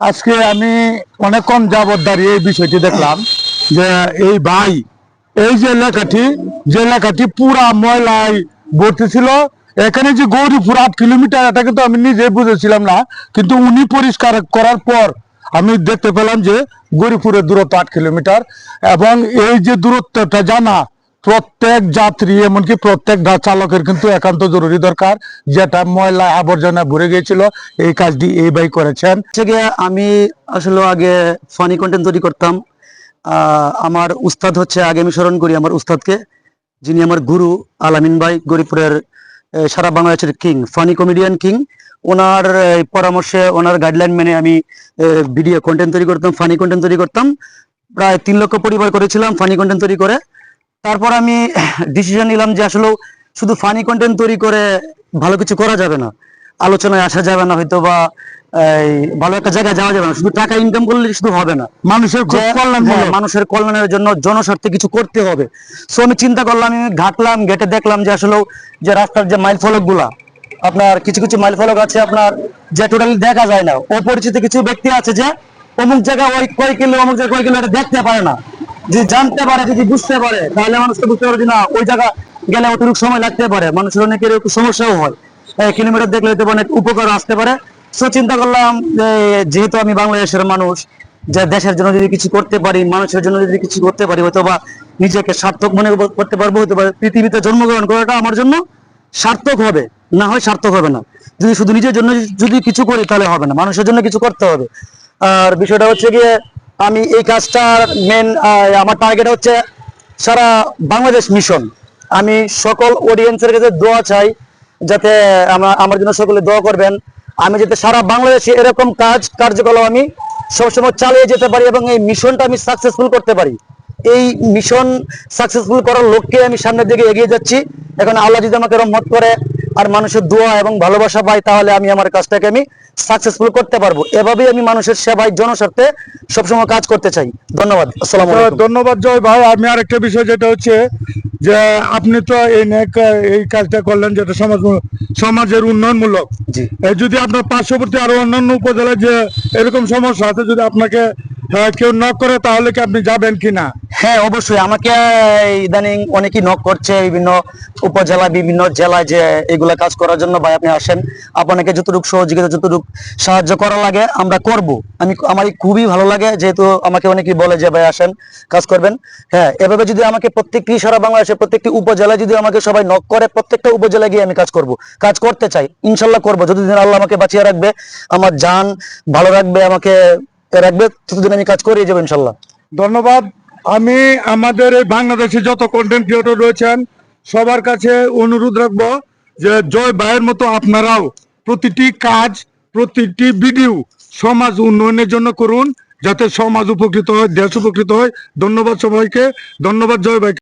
আজকে আমি অনেকক্ষণ যাবৎ দাঁড়িয়ে এই বিষয়টি দেখলাম যে এই ভাই, এই যে এলাকাটি যে এলাকাটি পুরা ময়লায় ভর্তি ছিল, এখানে যে গৌরীপুর আট কিলোমিটার, এটা কিন্তু আমি নিজে বুঝেছিলাম না, কিন্তু উনি পরিষ্কার করার পর আমি দেখতে পেলাম যে গৌরীপুরের দূরত্ব আট কিলোমিটার এবং এই যে দূরত্বটা জানা প্রত্যেক যাত্রী, এমনকি প্রত্যেক চালকের কিন্তু একান্ত জরুরি দরকার, যেটা ময়লা আবর্জনা ভরে গিয়েছিল, এই কাজটি এই ভাই করেছেন। আমি আসলে আগে ফানি কন্টেন্ট তৈরি করতাম। আমার উস্তাদ হচ্ছে, আগে আমি স্মরণ করি আমার উস্তাদকে, যিনি আমার গুরু আলামিন ভাই গরিপুরের সারা বাংলাদেশের কিং ফানি কমেডিয়ান কিং ওনার পরামর্শে, ওনার গাইডলাইন মেনে আমি ভিডিও কন্টেন্ট তৈরি করতাম ফানি কন্টেন্ট তৈরি করতাম। প্রায় তিন লক্ষ পরিবার করেছিলাম ফানি কন্টেন্ট তৈরি করে। তারপর আমি ডিসিশন নিলাম যে আসলে শুধু ফানি কন্টেন্ট তৈরি করে ভালো কিছু করা যাবে না। আলোচনায় আসা যাবে না হয়তো বা ভালো একটা জায়গায় যাওয়া যাবে না। শুধু টাকা ইনকাম করলে শুধু হবে না। মানুষের কল্যাণ হ্যাঁ, মানুষের কল্যাণের জন্য জনস্বার্থে কিছু করতে হবে। সো আমি চিন্তা করলাম আমি ঘাটলাম ঘেটে দেখলাম যে আসলে যে রাস্তার যে মাইল ফলকগুলা আপনার কিছু কিছু মাইল ফলক আছে আপনার যে টোটালি দেখা যায় না। অপরিচিত কিছু ব্যক্তি আছে যে অমুক জায়গায় ওই কয় কিলো অমুক জায়গায় কয় কিলো এটা দেখতে পারে না। যদি জানতে পারে, যদি বুঝতে পারে, তাহলে মানুষকে বুঝতে পারে যে না, ওই জায়গা গেলে অতিরিক্ত সময় লাগতে পারে। মানুষের অনেকের একটু সমস্যাও হয়। কিলোমিটার দেখলে হয়তো অনেক উপকার আসতে পারে। সো চিন্তা করলাম যেহেতু আমি বাংলাদেশের মানুষ, যে দেশের জন্য যদি কিছু করতে পারি, মানুষের জন্য যদি কিছু করতে পারি হয়তো বা নিজেকে সার্থক মনে করতে পারব হয়তো বা পৃথিবীতে জন্মগ্রহণ করাটা আমার জন্য সার্থক হবে। না হয় সার্থক হবে না। যদি শুধু নিজের জন্য যদি কিছু করি, তাহলে হবে না। মানুষের জন্য কিছু করতে হবে। আর বিষয়টা হচ্ছে গিয়ে আমি এই কাজটার মেন আমার টার্গেট হচ্ছে সারা বাংলাদেশ মিশন আমি সকল অডিয়েন্সের কাছে দোয়া চাই যাতে আমার আমার জন্য সকলে দোয়া করবেন। আমি যাতে সারা বাংলাদেশে এরকম কাজ, কার্যকলাপ আমি সবসময় চালিয়ে যেতে পারি এবং এই মিশনটা আমি সাকসেসফুল করতে পারি। এই মিশন সাকসেসফুল করার লক্ষ্যে আমি সামনের দিকে এগিয়ে যাচ্ছি। এখন আল্লাহ যদি আমাকে রহমত করে আর মানুষের দোয়া এবং ভালোবাসা পাই তাহলে আমি আমার কাজটাকে আমি সাকসেসফুল করতে পারব। এভাবেই আমি মানুষের সেবায় জনস্বার্থে সবসময় কাজ করতে চাই। ধন্যবাদ। আসসালামু ধন্যবাদ জয় ভাই। আমি আরেকটা বিষয় যেটা হচ্ছে যে আপনি তো এই এই কাজটা করলেন যেটা সমাজ সমাজের উন্নয়নমূলক। যদি আপনার পার্শ্ববর্তী আরও অন্যান্য উপজেলায় যে এরকম সমস্যা আছে যদি আপনাকে কেউ নক করে তাহলে কি আপনি যাবেন কিনা? হ্যাঁ অবশ্যই। আমাকে ইদানিং অনেকেই নক করছে, বিভিন্ন উপজেলা বিভিন্ন জেলায় যে এগুলা কাজ করার জন্য। ভাই, আপনি আসেন। আপনাকে যতটুকু সহযোগিতা, যতটুকু সাহায্য করা লাগে, আমরা করব। আমি আমার খুবই ভালো লাগে, যেহেতু আমাকে অনেকেই বলে যে, ভাই, আসেন, কাজ করবেন। হ্যাঁ এভাবে যদি আমাকে প্রত্যেকটি সারা বাংলাদেশের প্রত্যেকটি উপজেলায় যদি আমাকে সবাই নক করে, প্রত্যেকটা উপজেলায় গিয়ে আমি কাজ করব, কাজ করতে চাই, ইনশাল্লাহ করব। যতদিন আল্লাহ আমাকে বাঁচিয়ে রাখবে, আমার জান ভালো রাখবে, আমাকে রাখবে, ততদিন আমি কাজ করে যাব ইনশাল্লাহ। ধন্যবাদ। আমি আমাদের এই বাংলাদেশে যত কন্টেন্ট ক্রিয়েটর রয়েছেন, সবার কাছে অনুরোধ রাখব যে, জয় ভাইয়ের মতো আপনারাও প্রতিটি কাজ, প্রতিটি ভিডিও সমাজ উন্নয়নের জন্য করুন, যাতে সমাজ উপকৃত হয়, দেশ উপকৃত হয়। ধন্যবাদ সবাইকে। ধন্যবাদ জয় ভাই